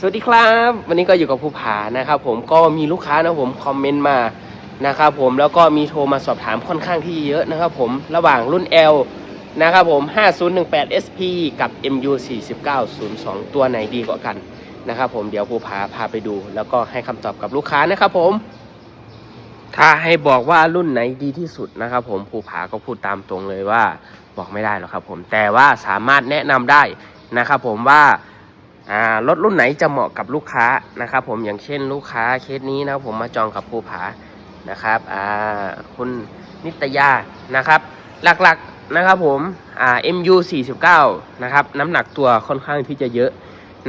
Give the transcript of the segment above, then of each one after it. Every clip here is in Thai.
สวัสดีครับ วันนี้ก็อยู่กับภูผานะครับผมก็มีลูกค้านะผมคอมเมนต์มานะครับผมแล้วก็มีโทรมาสอบถามค่อนข้างที่เยอะนะครับผมระหว่างรุ่น L นะครับผม 5018 SP กับ MU 4902 ตัวไหนดีกว่ากันนะครับผมเดี๋ยวภูผาพาไปดู แล้วก็ให้คำตอบกับลูกค้านะครับผม ถ้าให้บอกว่ารุ่นไหนดีที่สุดนะครับผมภูผาก็พูดตามตรงเลยว่าบอกไม่ได้หรอกครับผมแต่ว่าสามารถแนะนำได้นะครับผมว่า อ่ารถรุ่นไหนจะเหมาะกับลูกค้านะครับ ผมอย่างเช่นลูกค้าเคสนี้นะครับ ผมมาจองกับภูผานะครับอ่าคุณนิตยานะครับ หลักๆนะครับผมอ่า MU 49นะครับน้ำหนักตัวค่อนข้างที่จะเยอะ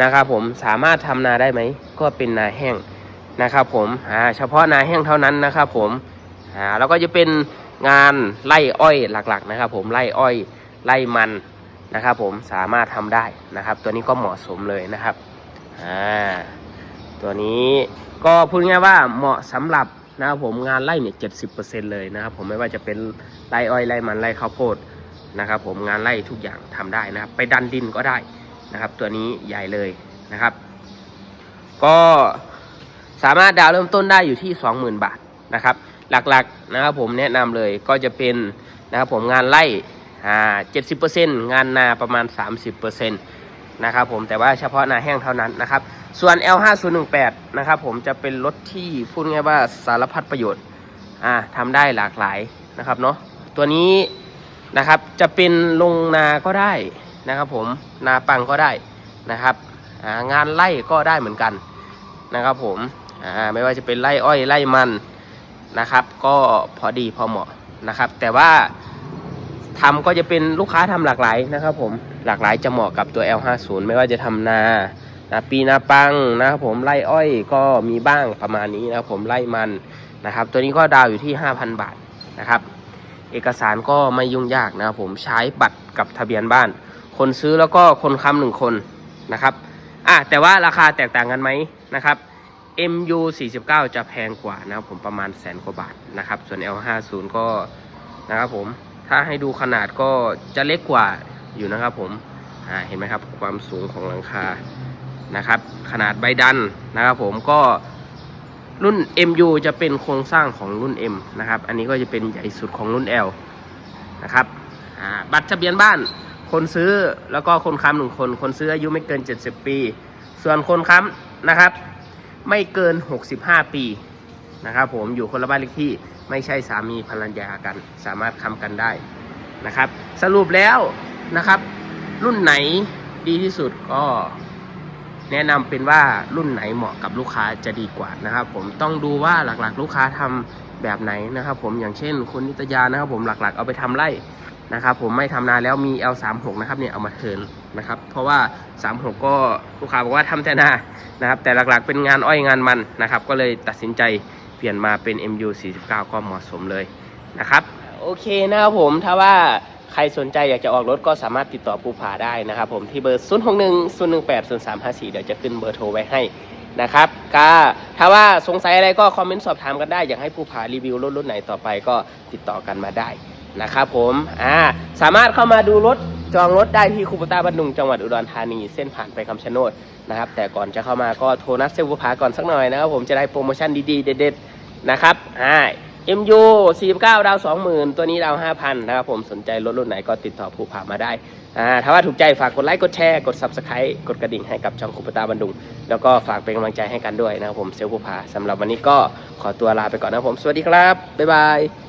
นะครับ ผมสามารถทำนาได้ไหมก็เป็นนาแห้งนะครับ ผมอ่าเฉพาะนาแห้งเท่านั้นนะครับ ผมอ่าแล้วก็จะเป็นงานไล่อ้อยหลักๆนะครับ ผมไล่อ้อยไล่มัน นะครับ ผมสามารถทำได้นะครับ ตัวนี้ก็เหมาะสมเลยนะครับอ่าตัวนี้ก็พูดง่ายว่าเหมาะสำหรับนะครับผมงานไร่เนี่ยเจ็ดสิบเปอร์เซ็นเลยนะครับ ผมไม่ว่าจะเป็นไร่อ้อยไร่มันไร่ข้าวโพดนะครับ ผมงานไร่ทุกอย่างทำได้นะครับ ไปดันดินก็ได้นะครับ ตัวนี้ใหญ่เลยนะครับ ก็สามารถดาวน์เริ่มต้นได้อยู่ที่ 20,000 บาทนะครับ หลักๆนะครับผมแนะนำเลยก็จะเป็นนะครับผมงานไร่ อ่า70%งานนาประมาณ30%นะครับผมแต่ว่าเฉพาะนาแห้งเท่านั้นนะครับ ส่วน L5018 นะครับผมจะเป็นรถที่พูดง่ายว่าสารพัดประโยชน์อ่าทำได้หลากหลายนะครับเนาะตัวนี้นะครับจะเป็นลงนาก็ได้นะครับผมนาปังก็ได้นะครับงานไร่ก็ได้เหมือนกันนะครับผมไม่ว่าจะเป็นไล่อ้อยไล่มันนะครับ ก็พอดีพอเหมาะนะครับ แต่ว่า ทำก็จะเป็นลูกค้าทำหลากหลายนะครับผมหลากหลายจะเหมาะกับตัว L50 ไม่ว่าจะทำนานาปีนาปังนะครับผมไล่อ้อยก็มีบ้างประมาณนี้นะครับผมไล่มันนะครับ ตัวนี้ก็ดาวอยู่ที่ 5,000 บาทนะครับ เอกสารก็ไม่ยุ่งยากนะครับผมใช้บัตรกับทะเบียนบ้าน คนซื้อแล้วก็คนค้ำหนึ่งคนนะครับอะแต่ว่าราคาแตกต่างกันไหมนะครับ MU 49 จะแพงกว่านะครับผมประมาณแสนกว่าบาทนะครับ ส่วน L50 ก็นะครับผม ถ้าให้ดูขนาดก็จะเล็กกว่าอยู่นะครับผมเห็นไหมครับความสูงของหลังคานะครับ ขนาดใบดันนะครับผมก็รุ่น MU จะเป็นโครงสร้างของรุ่น M นะครับ อันนี้ก็จะเป็นใหญ่สุดของรุ่น L นะครับบัตรทะเบียนบ้าน คนซื้อแล้วก็คนค้ำหนึ่งคน คนซื้ออายุไม่เกิน 70 ปี ส่วนคนค้ำนะครับ ไม่เกิน 65 ปี นะครับผมอยู่คนละบ้านเลขที่ไม่ใช่สามีภรรยากัน สามารถค้ำกันได้นะครับ สรุปแล้วนะครับ รุ่นไหนดีที่สุดก็แนะนำเป็นว่ารุ่นไหนเหมาะกับลูกค้าจะดีกว่านะครับ ผมต้องดูว่าหลักๆ ลูกค้าทำแบบไหนนะครับ ผมอย่างเช่นคุณนิตยานะครับ ผมหลักๆ เอาไปทำไร่นะครับ ผมไม่ทำนานแล้วมี L36 นะครับเนี่ยเอามาเทินนะครับ เพราะว่า 36 ก็ลูกค้าบอกว่าทำแต่นานะครับ แต่หลักๆเป็นงานอ้อยงานมันนะครับ ก็เลยตัดสินใจ เปลี่ยนมาเป็น MU 49 ก็เหมาะสมเลยนะครับ โอเคนะครับผมถ้าว่าใครสนใจอยากจะออกรถก็สามารถติดต่อภูผาได้นะครับผมที่เบอร์ 0 6 1 0 1 8 0 3 5 4 เดี๋ยวจะขึ้นเบอร์โทรไว้ให้นะครับก็ถ้าว่าสงสัยอะไรก็คอมเมนต์สอบถามกันได้ อยากให้ภูผารีวิวรถรุ่นไหนต่อไปก็ติดต่อกันมาได้นะครับผมอ่าสามารถเข้ามาดูรถ จองรถได้ที่คูปต้าบันดุงจังหวัดอุดรธานีเส้นผ่านไปคำชะโนดนะครับแต่ก่อนจะเข้ามาก็โทรนัดเซลล์ผู้ผาก่อนสักหน่อยนะครับผมจะได้โปรโมชั่นดีๆเด็ดๆนะครับอ่า MU 49 ดาว 20,000 ตัวนี้ดาว 5,000 นะครับผมสนใจรถรุ่นไหนก็ติดต่อผู้ผามาได้อ่าถ้าว่าถูกใจฝากกดไลค์ กดแชร์ กด Subscribe กดกระดิ่งให้กับช่องคูปตาบันดุง แล้วก็ฝากเป็นกำลังใจให้กันด้วยนะครับผมเซลล์ผู้ผาสำหรับวันนี้ก็ขอตัวลาไปก่อนนะครับผม สวัสดีครับ บ๊ายบาย